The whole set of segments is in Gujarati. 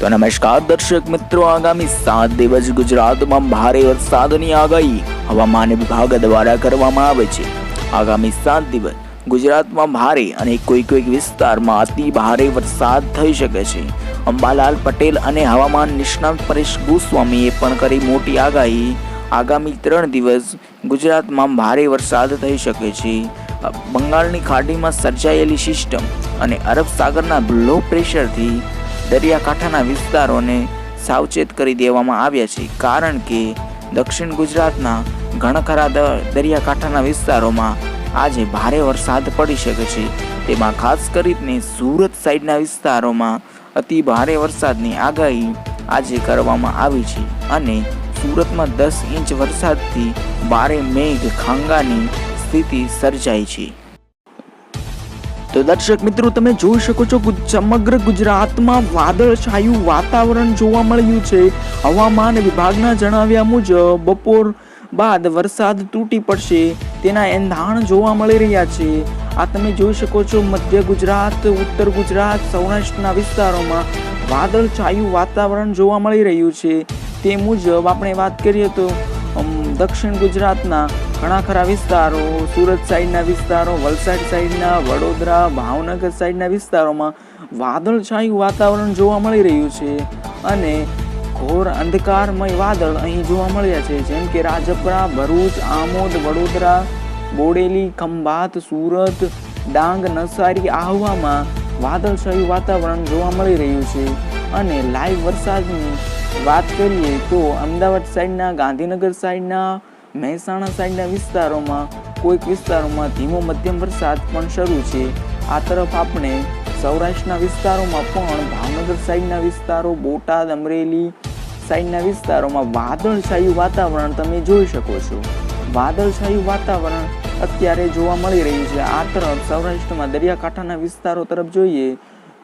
તો નમસ્કાર દર્શક મિત્રો, આગામી સાત દિવસ ગુજરાતમાં ભારે વરસાદની આગાહી હવામાન વિભાગ દ્વારા કરવામાં આવે છે. આગામી સાત દિવસ ગુજરાતમાં ભારે અને કોઈ કોઈક વિસ્તારમાં અતિ ભારે વરસાદ થઈ શકે છે. અંબાલાલ પટેલ અને હવામાન નિષ્ણાત પરેશ ગોસ્વામીએ પણ કરી મોટી આગાહી. આગામી ત્રણ દિવસ ગુજરાતમાં ભારે વરસાદ થઈ શકે છે. બંગાળની ખાડીમાં સર્જાયેલી સિસ્ટમ અને અરબ સાગરના લો પ્રેશરથી દરિયાકાંઠાના વિસ્તારોને સાવચેત કરી દેવામાં આવ્યા છે. કારણ કે દક્ષિણ ગુજરાતના ઘણા ખરા દરિયાકાંઠાના વિસ્તારોમાં આજે ભારે વરસાદ પડી શકે છે. તેમાં ખાસ કરીને સુરત સાઈડના વિસ્તારોમાં અતિ ભારે વરસાદની આગાહી આજે કરવામાં આવી છે અને સુરતમાં દસ ઇંચ વરસાદથી ભારે મેઘ ખાંગાની સ્થિતિ સર્જાઈ છે. તો દર્શક મિત્રો, તમે જોઈ શકો છો સમગ્ર ગુજરાતમાં વાદળછાયું વાતાવરણ જોવા મળ્યું છે. હવામાન વિભાગના જણાવ્યા મુજબ, બપોર બાદ વરસાદ તૂટી પડશે. તેના એંધાણ જોવા મળી રહ્યા છે. આ તમે જોઈ શકો છો મધ્ય ગુજરાત, ઉત્તર ગુજરાત, સૌરાષ્ટ્રના વિસ્તારોમાં વાદળછાયું વાતાવરણ જોવા મળી રહ્યું છે. તે મુજબ, આપણે વાત કરીએ તો દક્ષિણ ગુજરાતના ઘણા ખરા વિસ્તારો, સુરત સાઈડના વિસ્તારો, વલસાડ સાઈડના, વડોદરા, ભાવનગર સાઈડના વિસ્તારોમાં વાદળછાયું વાતાવરણ જોવા મળી રહ્યું છે અને ઘોર અંધકારમય વાદળ અહીં જોવા મળ્યા છે. જેમ કે રાજપરા, ભરૂચ, આમોદ, વડોદરા, બોડેલી, ખંભાત, સુરત, ડાંગ, નવસારી આહવામાં વાદળછાયું વાતાવરણ જોવા મળી રહ્યું છે. અને લાઈવ વરસાદની વાત કરીએ તો અમદાવાદ સાઈડના, ગાંધીનગર સાઈડના મહેસાણા સાઈડના વિસ્તારોમાં, કોઈક વિસ્તારોમાં ધીમો મધ્યમ વરસાદ પણ શરૂ છે. આ તરફ આપણે સૌરાષ્ટ્રના વિસ્તારોમાં પણ, ભાવનગર સાઈડના વિસ્તારો, બોટાદ, અમરેલી સાઈડના વિસ્તારોમાં વાદળછાયું વાતાવરણ તમે જોઈ શકો છો. વાદળછાયું વાતાવરણ અત્યારે જોવા મળી રહ્યું છે. આ તરફ સૌરાષ્ટ્રમાં દરિયાકાંઠાના વિસ્તારો તરફ જોઈએ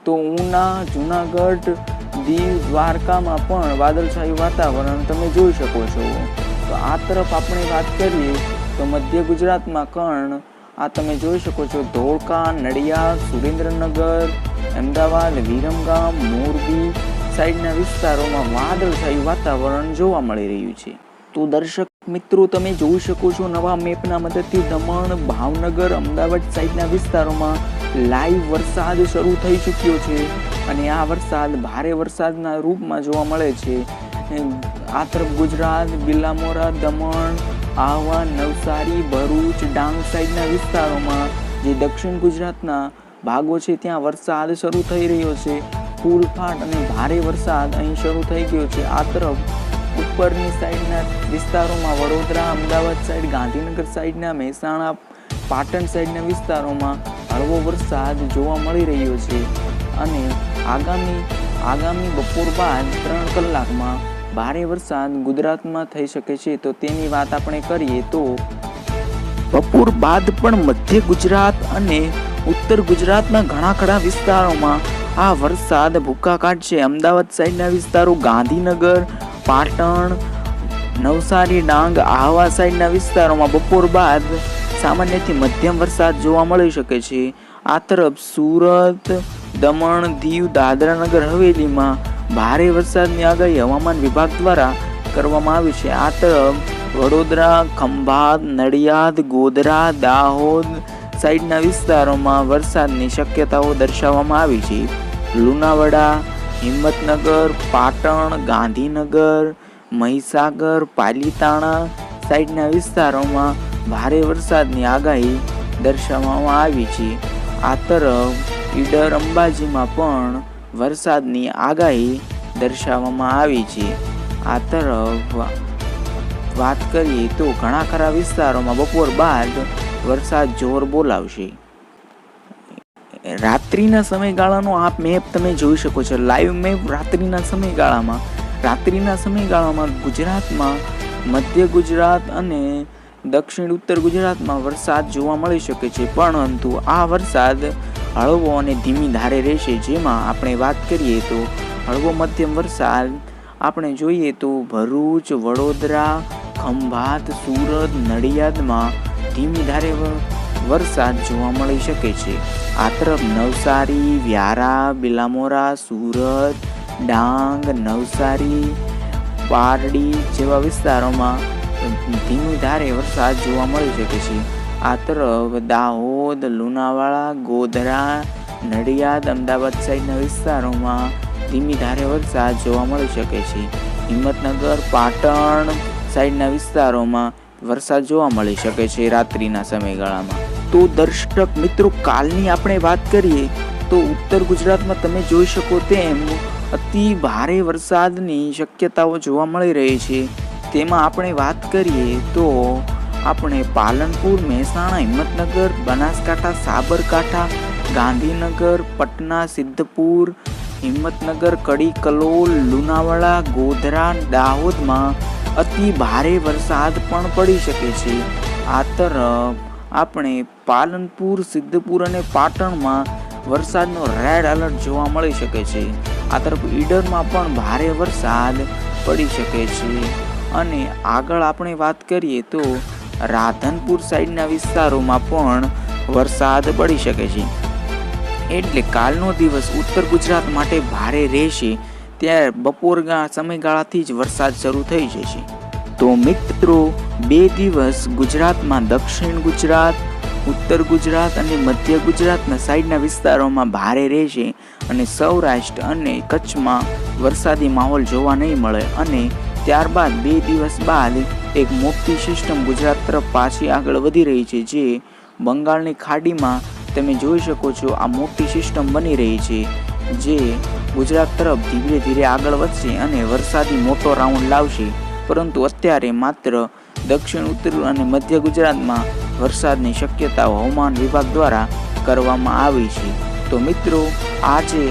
તો ઉના, જુનાગઢ, દીવ, દ્વારકામાં પણ વાદળછાયું વાતાવરણ તમે જોઈ શકો છો. તો આ તરફ આપણે વાત કરીએ તો મધ્ય ગુજરાતમાં પણ આ તમે જોઈ શકો છો, ધોળકા, નડિયાદ, સુરેન્દ્રનગર, અમદાવાદ, વિરમગામ, મોરબી સાઈડના વિસ્તારોમાં વાદળછાયું વાતાવરણ જોવા મળી રહ્યું છે. તો દર્શક મિત્રો, તમે જોઈ શકો છો નવા મેપના મદદથી દમણ, ભાવનગર, અમદાવાદ સાઈડના વિસ્તારોમાં લાઈવ વરસાદ શરૂ થઈ ચૂક્યો છે અને આ વરસાદ ભારે વરસાદના રૂપમાં જોવા મળે છે. આ તરફ ગુજરાત બિલામોરા દમણ, આહવા, નવસારી, ભરૂચ, ડાંગ સાઈડના વિસ્તારોમાં જે દક્ષિણ ગુજરાતના ભાગો છે, ત્યાં વરસાદ શરૂ થઈ રહ્યો છે. ફૂલફાટ અને ભારે વરસાદ અહીં શરૂ થઈ ગયો છે. આ તરફ ઉપરની સાઈડના વિસ્તારોમાં વડોદરા, અમદાવાદ સાઈડ, ગાંધીનગર સાઈડના મહેસાણા, પાટણ સાઈડના વિસ્તારોમાં હળવો વરસાદ જોવા મળી રહ્યો છે. અને આગામી આગામી બપોર બાદ ત્રણ કલાકમાં ભારે વરસાદ ગુજરાતમાં થઈ શકે છે, તો તેની વાત આપણે કરીએ તો બપોર બાદ પણ મધ્ય ગુજરાત અને ઉત્તર ગુજરાતના ઘણા ખરા વિસ્તારોમાં આ વરસાદ ભૂકા કાઢશે. અમદાવાદ સાઈડના વિસ્તારો ગાંધીનગર, પાટણ, નવસારી, ડાંગ, આહવા સાઈડના વિસ્તારોમાં બપોર બાદ સામાન્યથી મધ્યમ વરસાદ જોવા મળી શકે છે. આ તરફ સુરત, દમણ, દીવ દાદરા નગર હવેલીમાં ભારે વરસાદની આગાહી હવામાન વિભાગ દ્વારા કરવામાં આવી છે. આ તરફ વડોદરા, ખંભાત, નડિયાદ, ગોધરા, દાહોદ સાઈડના વિસ્તારોમાં વરસાદની શક્યતાઓ દર્શાવવામાં આવી છે. લુણાવાડા, હિંમતનગર, પાટણ, ગાંધીનગર, મહીસાગર, પાલીતાણા સાઈડના વિસ્તારોમાં ભારે વરસાદની આગાહી દર્શાવવામાં આવી છે. આ તરફ ઈડર અંબાજીમાં પણ વરસાદની આગાહી દર્શાવવામાં આવી છે. આ તરફ વાત કરીએ તો ઘણા ખરા વિસ્તારોમાં બપોર બાદ વરસાદ જોર બોલાવશે. રાત્રિના સમયગાળાનો આ મેપ તમે જોઈ શકો છો. લાઈવ મેપ રાત્રિના સમયગાળામાં. રાત્રિના સમયગાળામાં ગુજરાતમાં મધ્ય ગુજરાત અને દક્ષિણ ઉત્તર ગુજરાતમાં વરસાદ જોવા મળી શકે છે. પરંતુ આ વરસાદ હળવો અને ધીમી ધારે રહેશે. જેમાં આપણે વાત કરીએ તો હળવો મધ્યમ વરસાદ, આપણે જોઈએ તો ભરૂચ, વડોદરા, ખંભાત, સુરત, નડિયાદમાં ધીમી ધારે વરસાદ જોવા મળી શકે છે. આ તરફ નવસારી, વ્યારા, બિલામોરા, સુરત, ડાંગ, નવસારી, પારડી જેવા વિસ્તારોમાં ધીમી ધારે વરસાદ જોવા મળી શકે છે. આ તરફ દાહોદ, લુણાવાડા, ગોધરા, નડિયાદ, અમદાવાદ સાઈડના વિસ્તારોમાં ધીમી ધારે વરસાદ જોવા મળી શકે છે. હિંમતનગર, પાટણ સાઈડના વિસ્તારોમાં વરસાદ જોવા મળી શકે છે રાત્રિના સમયગાળામાં. તો દર્શક મિત્રો, કાલની આપણે વાત કરીએ તો ઉત્તર ગુજરાતમાં તમે જોઈ શકો તેમ અતિ ભારે વરસાદની શક્યતાઓ જોવા મળી રહી છે. તેમાં આપણે વાત કરીએ તો આપણે પાલનપુર, મહેસાણા, હિંમતનગર, બનાસકાંઠા, સાબરકાંઠા, ગાંધીનગર, પટના, સિદ્ધપુર, હિંમતનગર કડી કલોલ લુણાવાડા, ગોધરા, દાહોદમાં અતિ ભારે વરસાદ પણ પડી શકે છે. આ તરફ આપણે પાલનપુર, સિદ્ધપુર અને પાટણમાં વરસાદનો રેડ એલર્ટ જોવા મળી શકે છે. આ તરફ ઈડરમાં પણ ભારે વરસાદ પડી શકે છે. અને આગળ આપણે વાત કરીએ તો રાધનપુર સાઈડના વિસ્તારોમાં પણ વરસાદ પડી શકે છે. એટલે કાલનો દિવસ ઉત્તર ગુજરાત માટે ભારે રહેશે, ત્યારે બપોરના સમયગાળાથી જ વરસાદ શરૂ થઈ જશે. તો મિત્રો, બે દિવસ ગુજરાતમાં દક્ષિણ ગુજરાત, ઉત્તર ગુજરાત અને મધ્ય ગુજરાતના સાઈડના વિસ્તારોમાં ભારે રહેશે અને સૌરાષ્ટ્ર અને કચ્છમાં વરસાદી માહોલ જોવા નહીં મળે અને ત્યારબાદ બે દિવસ બાદ એક મોટી સિસ્ટમ ગુજરાત તરફ પાછી આગળ વધી રહી છે, જે બંગાળની ખાડીમાં તમે જોઈ શકો છો આ મોટી સિસ્ટમ બની રહી છે, જે ગુજરાત તરફ ધીરે ધીરે આગળ વધશે અને વરસાદી મોટો રાઉન્ડ લાવશે. પરંતુ અત્યારે માત્ર દક્ષિણ, ઉત્તર અને મધ્ય ગુજરાતમાં વરસાદની શક્યતાઓ હવામાન વિભાગ દ્વારા કરવામાં આવી છે. તો મિત્રો, આજે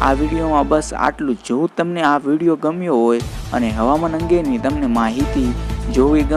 આ વિડીયોમાં બસ આટલું જો. તમને આ વીડિયો ગમ્યો હોય અને હવામાન અંગેની તમને માહિતી જોવી ગમે